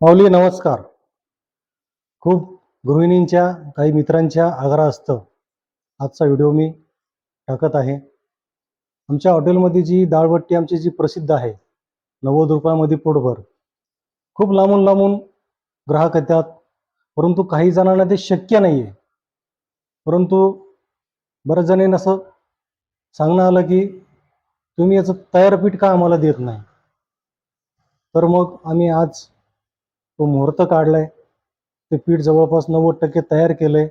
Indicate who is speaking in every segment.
Speaker 1: माऊली नमस्कार. खूप गृहिणींच्या काही मित्रांच्या आग्रहास्तव आजचा व्हिडिओ मी टाकत आहे. आमच्या हॉटेलमध्ये जी दाळबट्टी आमची जी प्रसिद्ध आहे नव्वद रुपयामध्ये पोटभर. खूप लांबून लांबून ग्राहक येतात परंतु काही जणांना ते शक्य नाही आहे परंतु बऱ्याच जणांनी असं सांगणं आलं की तुम्ही याचं तयार पीठ का आम्हाला देत नाही? तर मग आम्ही आज तो मुहूर्त काढलाय. ते पीठ जवळपास नव्वद टक्के तयार केलंय.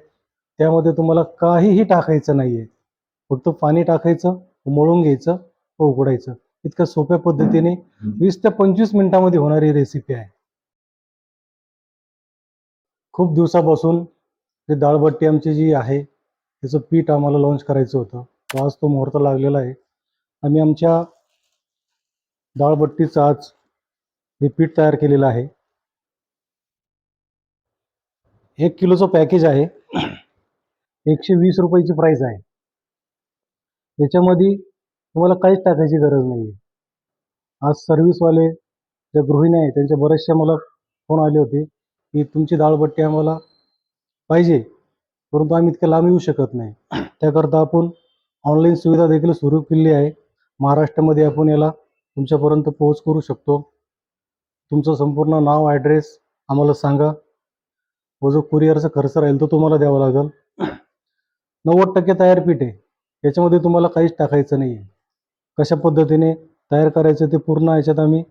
Speaker 1: त्यामध्ये तुम्हाला काहीही टाकायचं नाहीये. फक्त पाणी टाकायचं मळून घ्यायचं व उघडायचं इतक्या सोप्या पद्धतीने वीस ते पंचवीस मिनिटामध्ये होणारी रेसिपी आहे. खूप दिवसापासून जी डाळबट्टी आमची जी आहे त्याचं पीठ आम्हाला लॉन्च करायचं होतं. तो आज तो मुहूर्त लागलेला आहे. आम्ही आमच्या डाळबट्टीचं आज हे पीठ तयार केलेलं आहे. एक किलोचं पॅकेज आहे. एकशे वीस रुपयाची प्राईस आहे. याच्यामध्ये तुम्हाला काहीच टाकायची गरज नाही आहे आज सर्व्हिसवाले ज्या गृहिणी आहे त्यांच्या बऱ्याचशा मला फोन आले होते की तुमची दाळबट्टी आम्हाला पाहिजे परंतु आम्ही इतक्या लांब येऊ शकत नाही. त्याकरता आपण ऑनलाईन सुविधा देखील सुरू केली आहे. महाराष्ट्रामध्ये आपण याला तुमच्यापर्यंत पोहोच करू शकतो. तुमचं संपूर्ण नाव ॲड्रेस आम्हाला सांगा. व जो कुरिअरचा खर्च राहील तो तुम्हाला द्यावा लागेल. नव्वद टक्के तयार पीठ आहे. याच्यामध्ये तुम्हाला काहीच टाकायचं नाही आहे कशा पद्धतीने तयार करायचं ते पूर्ण याच्यात आम्ही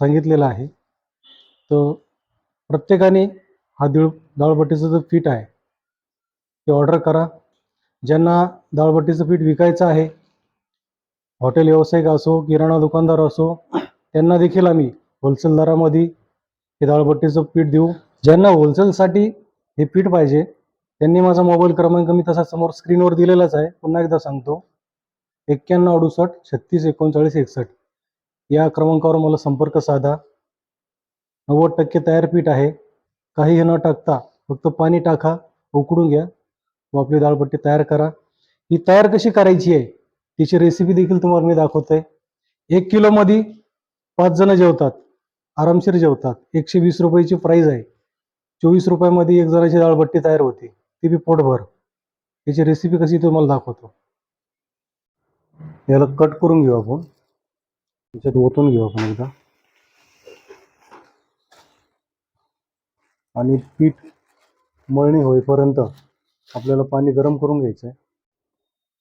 Speaker 1: सांगितलेलं आहे. तर प्रत्येकाने हा दिळ डाळबट्टीचं जो पीठ आहे ते ऑर्डर करा. ज्यांना डाळबट्टीचं पीठ विकायचं आहे हॉटेल व्यावसायिक असो किराणा दुकानदार असो त्यांना देखील आम्ही होलसेल दरामध्ये हे डाळबट्टीचं पीठ देऊ. ज्यांना होलसेलसाठी हे पीठ पाहिजे त्यांनी माझा मोबाईल क्रमांक मी तसा समोर स्क्रीनवर दिलेलाच आहे. पुन्हा एकदा सांगतो. एक्क्याण्णव अडुसष्ट छत्तीस एकोणचाळीस एकसष्ट. या क्रमांकावर मला संपर्क साधा. नव्वद टक्के तयार पीठ आहे. काहीही न टाकता फक्त पाणी टाका उकडून घ्या. व आपली दाळपट्टी तयार करा. ही तयार कशी करायची आहे तिची रेसिपी देखील तुम्हाला मी दाखवतोय. एक किलोमध्ये पाच जण जेवतात. आरामशीर जेवतात. एकशे वीस रुपयाची प्राईज आहे. चोवीस रुपयामध्ये एक जणाची डाळबट्टी तयार होते. ती बी पोटभर. याची रेसिपी कशी तुम्हाला दाखवतो. याला कट करून घेऊ आपण. त्याच्यात ओतून घेऊ आपण एकदा. आणि पीठ मळणी होईपर्यंत आपल्याला पाणी गरम करून घ्यायचं आहे.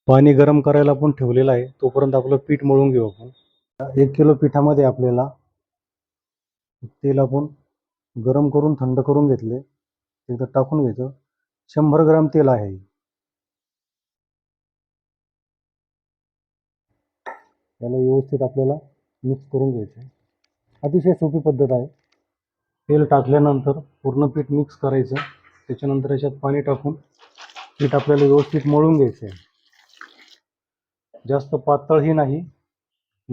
Speaker 1: पाणी गरम करायला आपण ठेवलेलं आहे. तोपर्यंत आपलं पीठ मळून घेऊ आपण. एक किलो पिठामध्ये आपल्याला तेल आपण गरम करून थंड करून घेतले. एकदा टाकून घ्यायचं. शंभर ग्राम तेल आहे. याला व्यवस्थित आपल्याला मिक्स करून घ्यायचं. अतिशय सोपी पद्धत आहे. तेल टाकल्यानंतर पूर्ण पीठ मिक्स करायचं. त्याच्यानंतर याच्यात पाणी टाकून पीठ आपल्याला व्यवस्थित मळून घ्यायचं आहे. जास्त पातळही नाही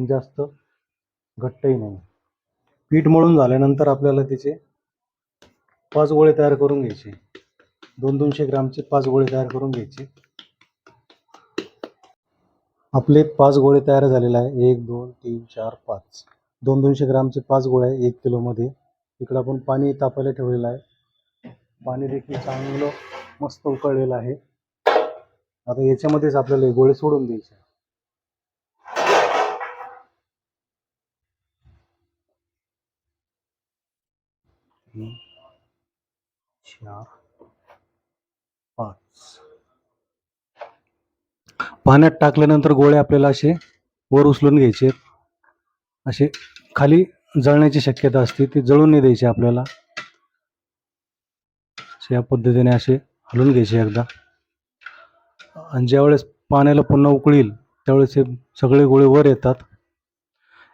Speaker 1: जास्त घट्टही नाही. पीठ मळून झाल्यानंतर आपल्याला त्याचे पाच गोळे तयार करून घ्यायचे. दोन दोनशे ग्रामचे पाच गोळे तयार करून घ्यायचे. आपले पाच गोळे तयार झालेले आहे. एक दोन तीन चार पाच. दोन दोनशे ग्रामचे पाच गोळे आहे एक किलोमध्ये. इकडं आपण पाणी तापायला ठेवलेलं आहे. पाणी देखील चांगलं मस्त उकळलेलं आहे. आता याच्यामध्येच आपल्याला गोळे सोडून द्यायचे तीन चार पाच. पाण्यात टाकल्यानंतर गोळे आपल्याला असे वर उचलून घ्यायचे असे खाली जळण्याची शक्यता असते ती जळून नाही द्यायचे आपल्याला. या पद्धतीने असे हलवून घ्यायचे एकदा. आणि ज्यावेळेस पाण्याला पुन्हा उकळील त्यावेळेस हे सगळे गोळे वर येतात.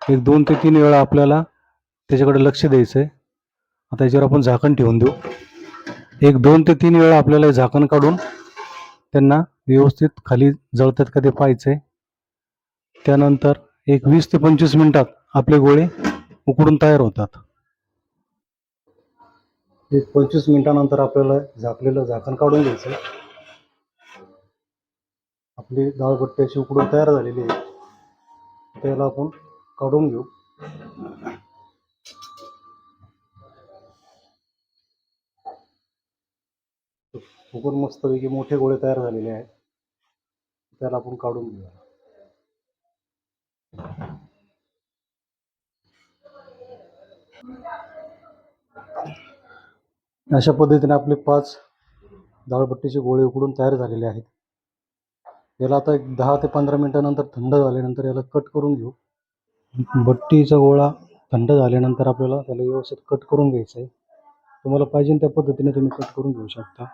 Speaker 1: एक दोन ते तीन वेळा आपल्याला त्याच्याकडे लक्ष द्यायचं आहे आता याच्यावर आपण झाकण ठेवून देऊ. एक दोन ते तीन वेळा आपल्याला झाकण काढून त्यांना व्यवस्थित खाली जळतात का ते पाहायचं त्यानंतर एक वीस ते पंचवीस मिनिटात आपले गोळे उकडून तयार होतात. एक पंचवीस मिनिटानंतर आपल्याला झाकलेलं झाकण काढून घ्यायचं आपली डाळपट्टी अशी उकडून तयार झालेली आहे. त्याला आपण काढून घेऊ. उकून मस्तपैकी मोठे गोळे तयार झालेले आहेत. त्याला आपण काढून घेऊया. अशा पद्धतीने आपले पाच डाळबट्टीचे गोळे उकडून तयार झालेले आहेत. याला आता एक दहा ते पंधरा मिनिटानंतर थंड झाल्यानंतर याला कट करून घेऊ. बट्टीचा गोळा थंड झाल्यानंतर आपल्याला त्याला व्यवस्थित कट करून घ्यायचं आहे. तुम्हाला पाहिजे त्या पद्धतीने तुम्ही कट करून घेऊ शकता.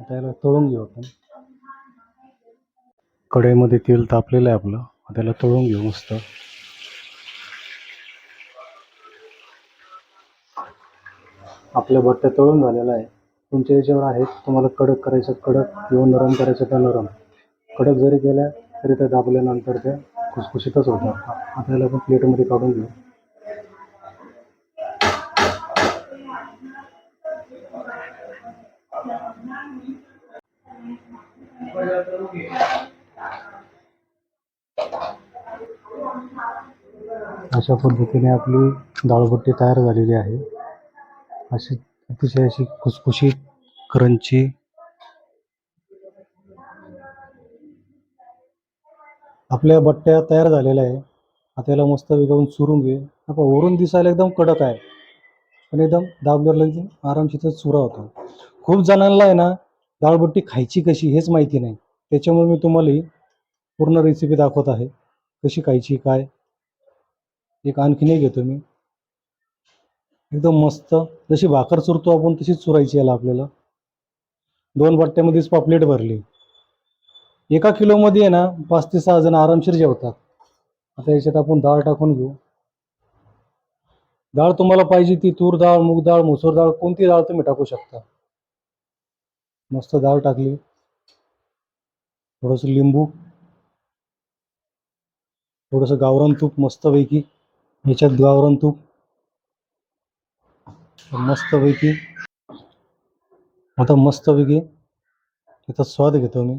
Speaker 1: आता याला तळून घेऊ आपण. कढईमध्ये तेल तापलेलं आहे आपलं. आता त्याला तळून घेऊ मस्त. आपल्या बट्ट्या तळून झालेल्या आहे तुमच्या याच्यावर आहे. तुम्हाला कडक करायचं कडक किंवा नरम करायचं तर नरम. कडक जरी केल्या तरी त्या दाबल्यानंतर त्या खुसखुशीतच होतात. आता याला आपण प्लेटमध्ये काढून घेऊ. अशा पद्धतीने आपली दाळबट्टी तयार झालेली आहे. अशी अतिशय अशी खुसखुशीत क्रंची. आपल्या बट्ट्या तयार झालेल्या आहे. आता याला मस्त विकावून चुरून घे आता वरून दिसायला एकदम कडक आहे. पण एकदम दाबल्यावर लगेच आरामशीर चुरा होतो. खूप जणांना आहे ना डाळबट्टी खायची कशी हेच माहिती नाही. त्याच्यामुळे मी तुम्हाला पूर्ण रेसिपी दाखवत आहे. कशी खायची काय? एक आणखीन एक घेतो मी. एकदम मस्त. जशी भाकर चुरतो आपण तशीच चुरायची याला आपल्याला. दोन बट्ट्यामध्येच पापलेट भरली. एका किलोमध्ये आहे ना पाच ते सहा जण आरामशीर जेवतात. आता याच्यात आपण डाळ टाकून घेऊ. डाळ तुम्हाला पाहिजे ती तूर डाळ मूग डाळ मसूर डाळ कोणती डाळ तुम्ही टाकू शकता. मस्त डाळ टाकली. थोडंसं लिंबू. थोडंसं गावरान तूप मस्तपैकी. ह्याच्यात गावरान तूप. मस्तपैकी. आता मस्तपैकी त्याचा स्वाद घेतो मी.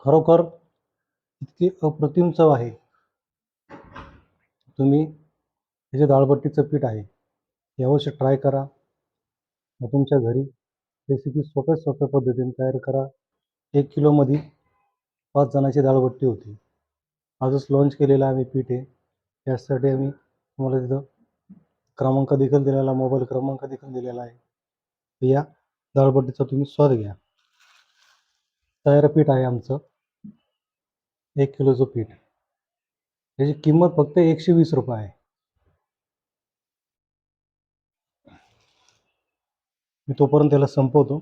Speaker 1: खरोखर इतकी अप्रतिम चव आहे. तुम्ही हे जे दाळबट्टीचं पीठ आहे हे अवश्य ट्राय करा. मग तुमच्या घरी रेसिपी सोप्या सोप्या पद्धतीने तयार करा. एक किलोमध्ये पाच जणांची दाळबट्टी होती. आजच लॉन्च केलेलं आम्ही पीठ आहे यासाठी आम्ही तुम्हाला तिथं क्रमांक देखील दिलेला मोबाईल क्रमांक देखील दिलेला आहे. या दाळबट्टीचा तुम्ही स्वाद घ्या. तयार पीठ आहे आमचं. एक किलोचं पीठ. याची किंमत फक्त एकशे वीस रुपये आहे. मी तोपर्यंत त्याला संपवतो.